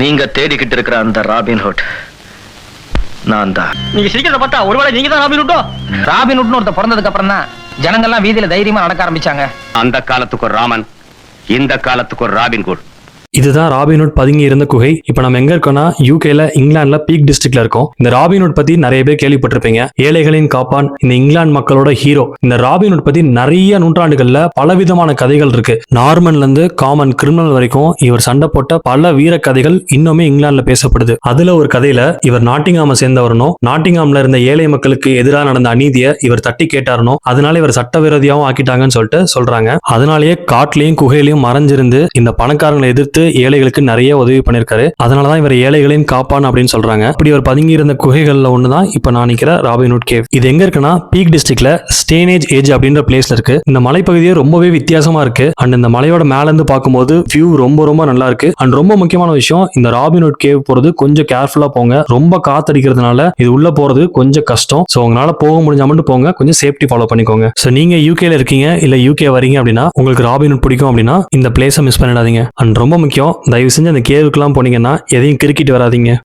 நீங்க தேடிக்கிட்டு இருக்கிற அந்த ராபின்ஹுட் நான் தான். நீங்க சிரிக்கிறத பார்த்தா ஒருவேளை நீங்க தான் ராபின் விட்டோம் ராபின் உட்னு ஒருத்த பிறந்ததுக்கு அப்புறம் தான் ஜனங்கள்லாம் வீதியில தைரியமா நடக்க ஆரம்பிச்சாங்க. அந்த காலத்துக்கு ஒரு ராமன் இந்த காலத்துக்கு ஒரு ராபின்குட் இதுதான் ராபின்ஹுட் பதுங்கி இருந்த குகை. இப்போ நம்ம எங்க இருக்கோம்னா யூகேல இங்கிலாந்துல பீக் டிஸ்ட்ரிக்ட்ல இருக்கோம். இந்த ராபின்ஹுட் பத்தி நிறைய பேர் கேள்விப்பட்டிருப்பீங்க. ஏழைகளின் காப்பான் இந்த இங்கிலாந்து மக்களோட ஹீரோ இந்த ராபின்ஹுட் பத்தி நிறைய நூற்றாண்டுகள்ல பலவிதமான கதைகள் இருக்கு. நார்மன்ல இருந்து காமன் கிரிமினல் வரைக்கும் இவர் சண்டை போட்ட பல வீர கதைகள் இன்னுமே இங்கிலாந்துல பேசப்படுது. அதுல ஒரு கதையில இவர் நாட்டிங்காம சேர்ந்தவரனும் நாட்டிங்காம்ல இருந்த ஏழை மக்களுக்கு எதிராக நடந்த அநீதியை இவர் தட்டி கேட்டாரனும் அதனால இவர் சட்டவிரோதியாகவும் ஆக்கிட்டாங்கன்னு சொல்லிட்டு சொல்றாங்க. அதனாலேயே காட்டிலையும் குகையிலையும் மறைஞ்சிருந்து இந்த பணக்காரங்களை எதிர்த்து ஏழைகளுக்கு நிறைய உதவி பண்ணிருக்காரு. அதனாலதான் இவர் ஏழைகளின் காப்பான் அப்படின்னு சொல்றாங்க. இப்படி அவர் பதுங்கி இருந்த குகைகள்ல ஒண்ணுதான் இப்ப நான் நிக்கிற ராபின்வுட் கேவ். இது எங்க இருக்குன்னா பீக் டிஸ்ட்ரிக்ட்ல ஸ்டேனேஜ் ஏஜ் அப்படின்ற பிளேஸ்ல இருக்கு. இந்த மலைப்பகுதியே ரொம்பவே வித்தியாசமா இருக்கு. அண்ட் இந்த மலையோட மேல இருந்து பார்க்கும்போது வியூ ரொம்ப ரொம்ப நல்லா இருக்கு. அண்ட் ரொம்ப முக்கியமான விஷயம் இந்த ராபின்வுட் கேவ் போறது கொஞ்சம் கேர்ஃபுல்லா போங்க. ரொம்ப காத்தடிக்கிறதுனால இது உள்ள போறது கொஞ்சம் கஷ்டம். ஸோ உங்களால போக முடிஞ்சா மட்டும் போங்க. கொஞ்சம் சேஃப்டி ஃபாலோ பண்ணிக்கோங்க. ஸோ நீங்க யூகேல இருக்கீங்க இல்ல யூகே வரீங்க அப்படின்னா உங்களுக்கு ராபின்வுட் பிடிக்கும் அப்படின்னா இந்த பிளேஸை மிஸ் பண்ணிடாதீங்க. அண்ட் ரொம்ப முக்கியம் தயவு செஞ்சு அந்த கேவுக்குலாம் போனீங்கன்னா எதையும் கிறுக்கிட்டு வராதீங்க.